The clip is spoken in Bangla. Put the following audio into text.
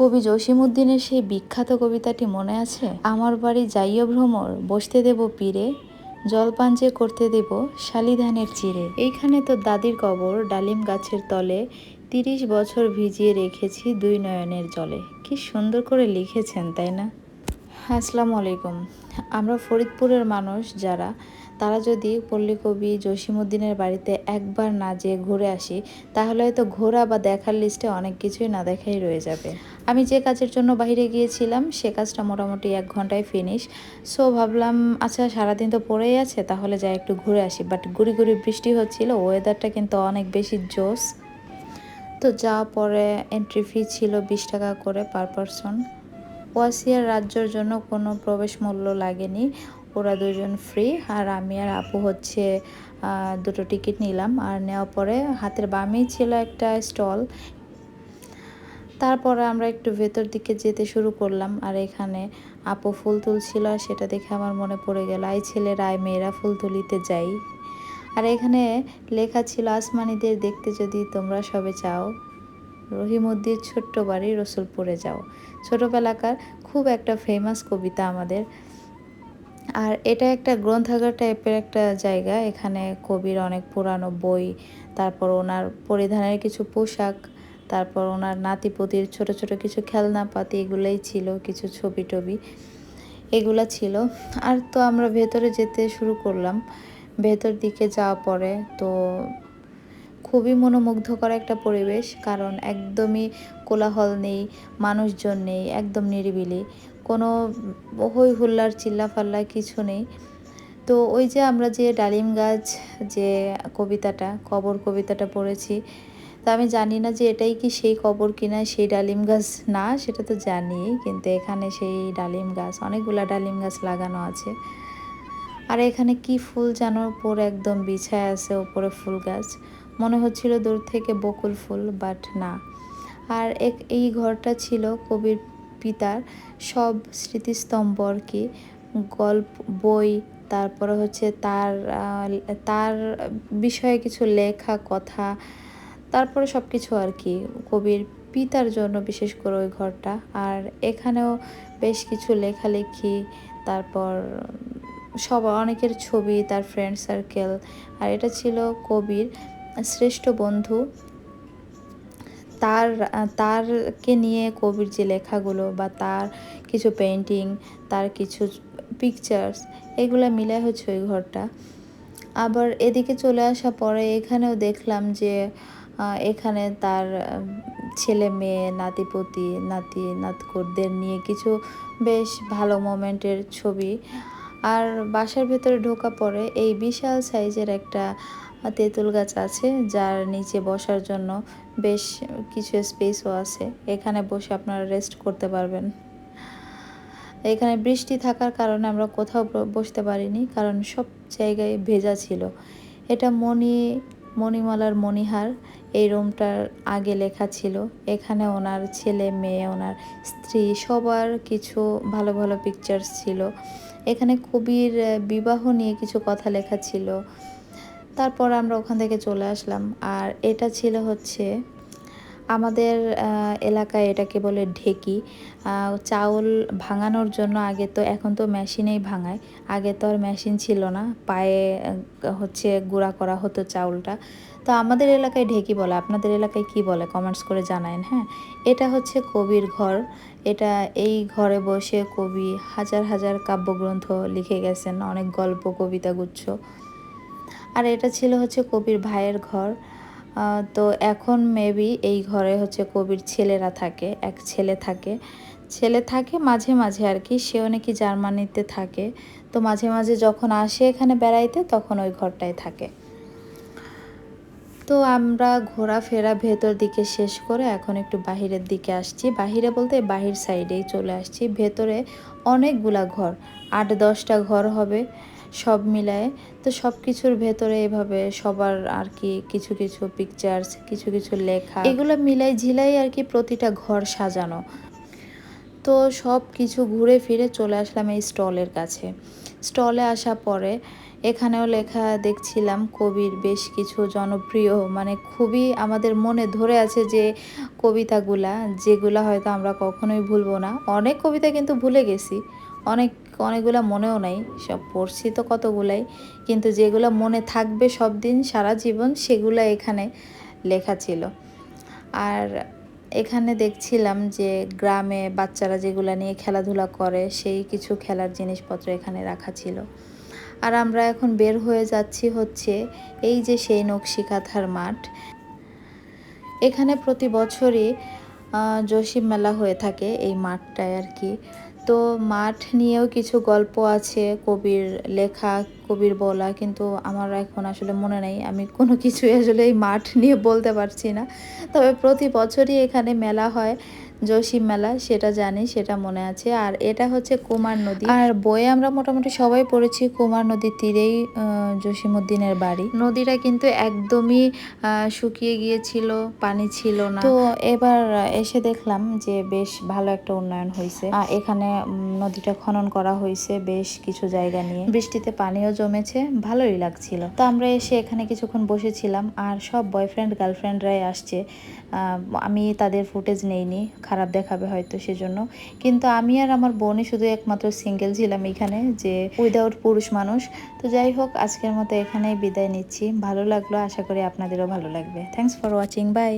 কবি জসিমুদ্দিনের সেই বিখ্যাত কবিতাটি মনে আছে? আমার বাড়ি যাইও ভ্রমর, বসতে দেব পীরে, জলপান যে করতে দেব শালিধানের চিরে। এইখানে তো দাদির কবর, ডালিম গাছের তলে, তিরিশ বছর ভিজিয়ে রেখেছি দুই নয়নের জলে। কি সুন্দর করে লিখেছেন, তাই না? আসসালামু আলাইকুম। আমরা ফরিদপুরের মানুষ যারা তারা যদি পল্লীকবি জসিমুদ্দিনের বাড়িতে একবার না যেয়ে ঘুরে আসি, তাহলে হয়তো ঘোরা বা দেখার লিস্টে অনেক কিছুই না দেখাই রয়ে যাবে। আমি যে কাজের জন্য বাইরে গিয়েছিলাম, সে কাজটা মোটামুটি এক ঘন্টায় ফিনিশ সো ভাবলাম আচ্ছা সারাদিন তো পড়েই আছে, তাহলে যাই একটু ঘুরে আসি। বাট গুড়ি গুড়ি বৃষ্টি হচ্ছিল ওয়েদারটা কিন্তু অনেক বেশি জোস তো যাওয়ার পরে এন্ট্রি ফি ছিল বিশ টাকা করে পার পারসন ওয়াসিয়ার রাজ্যর জন্য কোনো প্রবেশ মূল্য লাগেনি। ওরা দুজন ফ্রি আর আমি আর আপু হচ্ছে দুটো টিকিট নিলাম। আর নেওয়ার পরে হাতের বামেই ছিল একটা স্টল তারপরে আমরা একটু ভেতর দিকে যেতে শুরু করলাম, আর এখানে আপু ফুল তুলছিল, আর সেটা দেখে আমার মনে পড়ে গেল আই ছেলেরা আই মেয়েরা ফুল তুলিতে যাই। আর এখানে লেখা ছিল, আসমানিদের দেখতে যদি তোমরা সবে চাও, রহিমুদ্দির ছোট্ট বাড়ি রসুলপুরে যাও। ছোটোবেলাকার খুব একটা ফেমাস কবিতা আমাদের। আর এটা একটা গ্রন্থাগার টাইপের একটা জায়গা। এখানে কবির অনেক পুরানো বই, তারপর ওনার পরিধানের কিছু পোশাক, তারপর ওনার নাতিপতির ছোট ছোট কিছু খেলনাপাতি, এগুলোই ছিল, কিছু ছবি টবি এগুলা ছিল। আর তো আমরা ভেতরে যেতে শুরু করলাম। ভেতর দিকে যাওয়া পরে তো খুবই মনোমুগ্ধকর একটা পরিবেশ, কারণ একদমই কোলাহল নেই, মানুষজন নেই, একদম নিরিবিলি। কোনো হই হুল্লার চিল্লাফাল্লা কিছু নেই। তো ওই যে আমরা যে ডালিম গাছ যে কবিতাটা, কবর কবিতাটা পড়েছি, তা আমি জানি না যে এটাই কি সেই কবর কিনা, সেই ডালিম গাছ না, সেটা তো জানি, কিন্তু এখানে সেই ডালিম গাছ, অনেকগুলা ডালিম গাছ লাগানো আছে। আর এখানে কি ফুল যেন উপরে একদম বিছায় আছে, ওপরে ফুল গাছ। মনে হচ্ছিল দূর থেকে বকুল ফুল বাট না। আর এক, এই ঘরটা ছিল কবির পিতার সব স্মৃতিস্তম্ভ আর কি গল্প, বই, তারপরে হচ্ছে তার তার বিষয়ে কিছু লেখা, কথা, তারপরে সব কিছু আর কি। কবির পিতার জন্য বিশেষ করে ওই ঘরটা। আর এখানেও বেশ কিছু লেখালেখি, তারপর সব, অনেকের ছবি, তার ফ্রেন্ড সার্কেল আর এটা ছিল কবির শ্রেষ্ঠ বন্ধু তার, তারকে নিয়ে কবির যে লেখাগুলো বা তার কিছু পেন্টিং তার কিছু পিকচার্স এগুলো মিলে হচ্ছে ওই ঘরটা। আবার এদিকে চলে আসা পরে এখানেও দেখলাম যে এখানে তার, ছেলে মেয়ে, নাতিপতি, নাতি, নাতকরদের নিয়ে কিছু বেশ ভালো মোমেন্টের ছবি। আর বাসার ভেতরে ঢোকা পরে এই বিশাল সাইজের একটা তেঁতুল গাছ আছে, যার নিচে বসার জন্য বেশ কিছু স্পেসও আছে। এখানে বসে আপনারা রেস্ট করতে পারবেন। এখানে বৃষ্টি থাকার কারণে আমরা কোথাও বসতে পারিনি, কারণ সব জায়গায় ভেজা ছিল। এটা মণি, মণিমালার মণিহার, এই রুমটার আগে লেখা ছিল। এখানে ওনার ছেলে, মেয়ে, ওনার স্ত্রী, সবার কিছু ভালো ভালো পিকচার্স ছিল। এখানে কবির বিবাহ নিয়ে কিছু কথা লেখা ছিল। তারপর আমরা ওখান থেকে চলে আসলাম। আর এটা ছিল হচ্ছে আমাদের এলাকায় এটাকে বলে ঢেকি। চাউল ভাঙানোর জন্য আগে তো, এখন তো মেশিনেই ভাঙায়। আগে তো আর মেশিন ছিল না। পায়ে হচ্ছে গুঁড়া করা হতো চাউলটা। তো আমাদের এলাকায় ঢেকি বলে, আপনাদের এলাকায় কি বলে? কমেন্টস করে জানায়েন হ্যাঁ? এটা হচ্ছে কবির ঘর। এটা এই ঘরে বসে কবি হাজার হাজার কাব্যগ্রন্থ লিখে গেছেন। অনেক গল্প, কবিতা, গুচ্ছ। আর এটা ছিল হচ্ছে কবির ভাইয়ের ঘর। তো এখন মেবি এই ঘরে হচ্ছে কবির ছেলেরা থাকে, এক ছেলে থাকে। ছেলে থাকে মাঝে মাঝে আর কি, সেও নাকি জার্মানিতে থাকে। তো মাঝে মাঝে যখন আসে এখানে বেড়াইতে, তখন ওই ঘরটায় থাকে। তো আমরা ঘোরাফেরা ভেতর দিকে শেষ করে এখন একটু বাহিরের দিকে আসছি। বাহিরে বলতে বাহির সাইডেই চলে আসছি। ভেতরে অনেকগুলা ঘর, আট দশটা ঘর হবে। সব মিলায়। তো সব কিছুর ভেতরে এভাবে সবার আর কি কিছু কিছু পিকচার্স কিছু কিছু লেখা, এগুলো মিলাই ঝিলাই আর কি প্রতিটা ঘর সাজানো। তো সব কিছু ঘুরে ফিরে চলে আসলাম এই স্টলের কাছে। স্টলে আসা পরে এখানেও লেখা দেখছিলাম, কবির বেশ কিছু জনপ্রিয় মানে খুবই আমাদের মনে ধরে আছে যে কবিতাগুলা, যেগুলা হয়তো আমরা কখনোই ভুলবো না। অনেক কবিতা কিন্তু ভুলে গেছি। অনেক, অনেকগুলো মনেও নাই। সব পড়ছি তো কতগুলাই, কিন্তু যেগুলো মনে থাকবে সব দিন সারা জীবন সেগুলো এখানে লেখা ছিল। আর এখানে দেখছিলাম যে গ্রামে বাচ্চারা যেগুলো নিয়ে খেলাধুলা করে সেই কিছু খেলার জিনিসপত্র এখানে রাখা ছিল। আর আমরা এখন বের হয়ে যাচ্ছি হচ্ছে এই যে সেই নকশি কাঁথার মাঠ। এখানে প্রতি বছরই জসিম মেলা হয়ে থাকে এই মাঠটায় আর কি। তো মাঠ নিয়েও কিছু গল্প আছে, কবির লেখা, কবির বলা, কিন্তু আমার এখন আসলে মনে নেই। আমি কোনো কিছুই আসলে এই মাঠ নিয়ে বলতে পারছি না। তবে প্রতি বছরই এখানে মেলা হয়। জসিম মেলা সেটা জানি সেটা মনে আছে। আর এটা হচ্ছে কুমার নদী। আর বইয়ে আমরা মোটামুটি সবাই পড়েছি কুমার নদীর তীরেই আহ, জসিমউদ্দিনের বাড়ি। নদীটা কিন্তু একদমই শুকিয়ে গিয়েছিল পানি ছিল না। তো এবার এসে দেখলাম যে বেশ ভালো একটা উন্নয়ন হয়েছে এখানে নদীটা খনন করা হয়েছে বেশ কিছু জায়গা নিয়ে। বৃষ্টিতে পানিও জমেছে ভালোই লাগছিল। তো আমরা এসে এখানে কিছুক্ষণ বসেছিলাম আর সব বয়ফ্রেন্ড গার্লফ্রেন্ডরাই আসছে। আমি তাদের ফুটেজ নেইনি। খারাপ দেখাবে হয়তো সেজন্য। কিন্তু আমি আর আমার বোনে শুধু একমাত্র সিঙ্গেল ছিলাম এখানে যে উইদাউট পুরুষ মানুষ। তো যাই হোক, আজকের মতো এখানেই বিদায় নিচ্ছি। ভালো লাগল, আশা করি আপনাদেরও ভালো লাগবে। Thanks for watching by